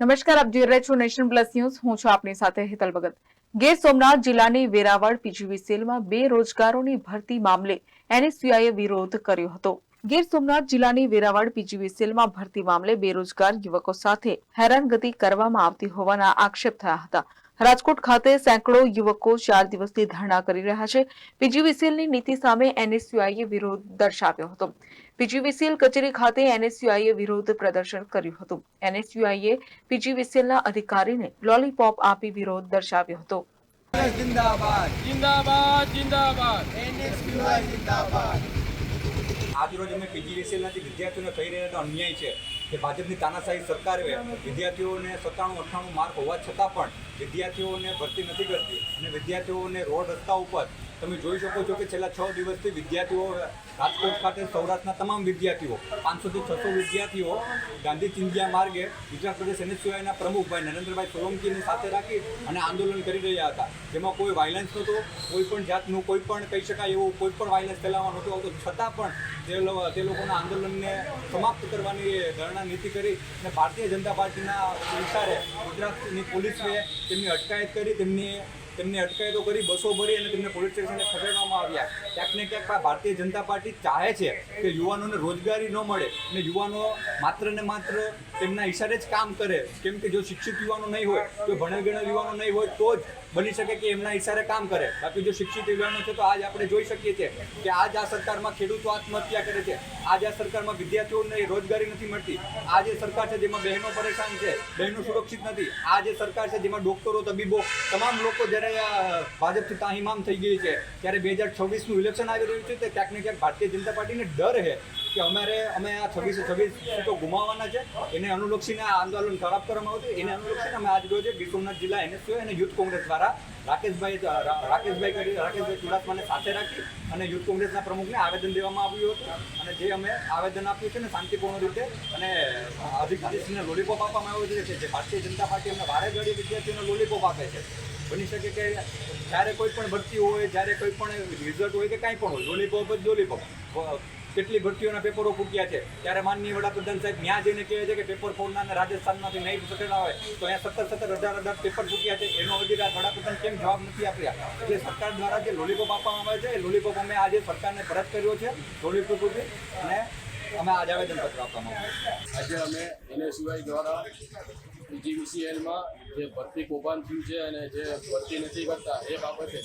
નમસ્કાર, આપ જોઈ રહ્યા છો નેશન પ્લસ ન્યૂઝ. હું છું આપની સાથે હેતલ ભગત. ગીર સોમનાથ જિલ્લાની વેરાવળ પીજીવીસીએલમાં બેરોજગારોની ભરતી મામલે એનએસયુઆઈએ વિરોધ કર્યો હતો. ગીર સોમનાથ જિલ્લાની વેરાવળ પીજીવીસીએલમાં ભરતી મામલે બેરોજગાર યુવકો સાથે હેરાનગતિ કરવામાં આવતી હોવાના આક્ષેપ થયા હતા. રાજકોટ ખાતે સેંકડો યુવકો ચાર દિવસથી ધરણા કરી રહ્યા છે. પીજીવીસીએલની નીતિ સામે એનએસયુઆઈએ વિરોધ દર્શાવ્યો હતો. પીજીવીસીએલ કચેરી ખાતે એનએસયુઆઈએ વિરોધ પ્રદર્શન કર્યું હતું. એનએસયુઆઈએ પીજીવીસીએલના અધિકારીને લોલીપોપ આપી વિરોધ દર્શાવ્યો હતો. જિંદાબાદ. જિંદાબાદ જિંદાબાદ. એનએસયુઆઈ જિંદાબાદ. આજરોજ અમે પીજીવીસીએલના જે વિદ્યાર્થીઓને કહી રહ્યા હતા અન્યાય છે કે ભાજપની તાનાશાહી સરકારે વિદ્યાર્થીઓને સત્તાણું અઠ્ઠાણું માર્ક હોવા છતાં પણ વિદ્યાર્થીઓને ભરતી નથી કરતી અને વિદ્યાર્થીઓને રોડ રસ્તા ઉપર તમે જોઈ શકો છો કે છેલ્લા છ દિવસથી વિદ્યાર્થીઓ રાજકોટ ખાતે સૌરાષ્ટ્રના તમામ વિદ્યાર્થીઓ, પાંચસોથી છસો વિદ્યાર્થીઓ ગાંધી ચિંધ્યા માર્ગે ગુજરાત પ્રદેશ એનએસયુઆઈના પ્રમુખભાઈ નરેન્દ્રભાઈ સોલંકીની સાથે રાખી અને આંદોલન કરી રહ્યા હતા. જેમાં કોઈ વાયલન્સ નહોતો, કોઈ પણ જાતનું કોઈ પણ કહી શકાય એવું કોઈ પણ વાયલન્સ ફેલાવવા નહોતું. આવતું છતાં પણ તે લોકોના આંદોલનને સમાપ્ત કરવાની ધરણા નીતિ કરી અને ભારતીય જનતા પાર્ટીના ઇશારે ગુજરાતની પોલીસે તેમની અટકાયત કરી, તેમની તેમની અટકાયતો કરી, બસો ભરી અને તેમને પોલીસ સ્ટેશને ખસેડવામાં આવ્યા. ક્યાંક ને ક્યાંક ભારતીય જનતા પાર્ટી ચાહે છે કે યુવાનોને રોજગારી ન મળે અને યુવાનો માત્ર ને માત્ર તેમના ઈશારે જ કામ કરે. કેમ કે જો શિક્ષિત યુવાનો નહીં હોય, જો ભણેલ ગણેલ યુવાનો નહીં હોય, તો જ બની શકે કે એમના ઇશારે કામ કરે. બાકી જો શિક્ષિત યુવાનો છે તો આજ આપણે જોઈ શકીએ છીએ કે આજ આ સરકારમાં ખેડૂતો આત્મહત્યા કરે છે. આજ આ સરકારમાં વિદ્યાર્થીઓને રોજગારી નથી મળતી. આ જે સરકાર છે જેમાં બહેનો પરેશાન છે, બહેનો સુરક્ષિત નથી. આ જે સરકાર છે જેમાં ડોક્ટરો તબીબો, તમામ લોકો જ્યારે ભાજપથી તાહીમામ થઈ ગઈ છે, ત્યારે બે હજાર છવ્વીસનું ઇલેક્શન આવી રહ્યું છે, તે ક્યાંક ને ક્યાંક ભારતીય જનતા પાર્ટીને ડર છે કે અમારે અમે આ છવ્વીસો છવ્વીસ સીટો ગુમાવવાના છે. એને અનુલક્ષીને આ આંદોલન ખરાબ કરવામાં આવ્યું એને અનુલક્ષીને અમે આજ રોજે ગીર સોમનાથ જિલ્લા એનએસયુ અને યુથ કોંગ્રેસ દ્વારા રાકેશભાઈ રાકેશભાઈ કરી, રાકેશભાઈ ચુડાસમાને સાથે રાખી અને યુથ કોંગ્રેસના પ્રમુખને આવેદન દેવામાં આવ્યું હતું. અને જે અમે આવેદન આપ્યું છે ને શાંતિપૂર્ણ રીતે અને અધિકારીશ્રીને લોલીપોપ આપવામાં આવ્યો છે જે ભારતીય જનતા પાર્ટી અમને વારે ઘડી વિદ્યાર્થીઓને લોલીપોપ આપે છે. બની શકે કે જ્યારે કોઈ પણ ભરતી હોય, જ્યારે કોઈ પણ રિઝલ્ટ હોય કે કાંઈ પણ હોય, લોલીપોપ જ લોલીપોપ. કેટલી ભરતીઓના પેપરો ફૂટ્યા છે? ત્યારે માનનીય વડાપ્રધાન સાહેબ ત્યાં જઈને કહે છે કે પેપર ફોડના રાજસ્થાનમાંથી નહીં પકડ્યા હોય તો અહીંયા સત્તર સત્તર હજાર હજાર પેપર ફૂટ્યા છે. એનો હજી વડાપ્રધાન કેમ જવાબ નથી આપ્યા? એટલે સરકાર દ્વારા જે લોલીપોપ આપવામાં આવે છે, એ લોલીપોપ અમે આજે સરકારને પરત કર્યો છે લોલીપોપ ઉપર અને અમે આજે આવેદનપત્ર આપવામાં આવ્યું આજે અમે એનએસયુઆઈ દ્વારા જીવીસીએલમાં જે ભરતી કૌભાંડ થયું છે અને જે ભરતી નથી કરતા, એ બાબતે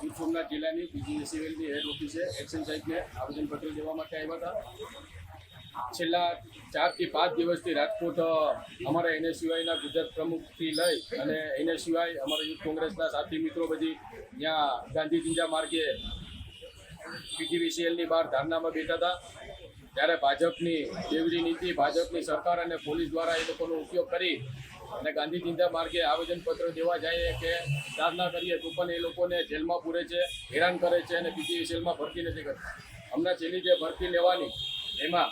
ગીર સોમનાથ જિલ્લાની પીજીવીસીએલની હેડ ઓફિસે એક્શન સાહેબને આવેદનપત્ર દેવા માટે આવ્યા હતા. છેલ્લા ચારથી પાંચ દિવસથી રાજકોટ અમારા અમારા એનએસયુઆઈના ગુજરાત પ્રમુખથી લઈ અને એનએસયુઆઈ, અમારા યુથ કોંગ્રેસના સાથી મિત્રો બધી ત્યાં ગાંધી ચિંજા માર્ગે પીજીવીસીએલની બહાર ધારણામાં બેઠા હતા. ત્યારે ભાજપની જેવી નીતિ, ભાજપની સરકાર અને પોલીસ દ્વારા એ લોકોનો ઉપયોગ કરી અને ગાંધી ચિંતા માર્ગે આવેદનપત્ર દેવા જાય કે ધારણા કરીએ, તો પણ એ લોકોને જેલમાં પૂરે છે, હેરાન કરે છે અને બીજી જેલમાં ભરતી નથી કરતા. હમણાં છેલ્લી જે ભરતી લેવાની, એમાં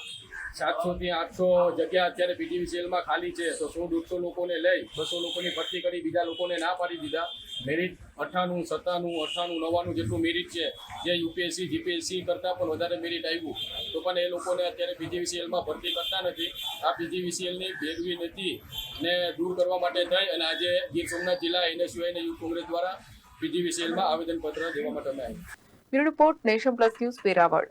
સાતસોથી આઠસો જગ્યા અત્યારે પીજીવીસીએલમાં ખાલી છે. તો સો દોઢસો લોકોને લઈ, બસો લોકોની ભરતી કરી, બીજા લોકોને ના પાડી દીધા? મેરિટ અઠ્ઠાણું સત્તાણું અઠ્ઠાણું નવ્વાણું જેટલું મેરિટ છે. જે યુપીએસસી જીપીએસસી કરતાં પણ વધારે મેરિટ આવ્યું તો પણ એ લોકોને અત્યારે પીજીવીસીએલમાં ભરતી કરતા નથી. આ પીજીવીસીએલની ભેળવી નથી ને દૂર કરવા માટે થઈ અને આજે ગીર સોમનાથ જિલ્લા એનએસયુઆઈ અને યુથ કોંગ્રેસ દ્વારા પીજીવીસીએલમાં આવેદનપત્ર દેવા માટે અમે આવ્યા. Report Nation Plus News Veraval.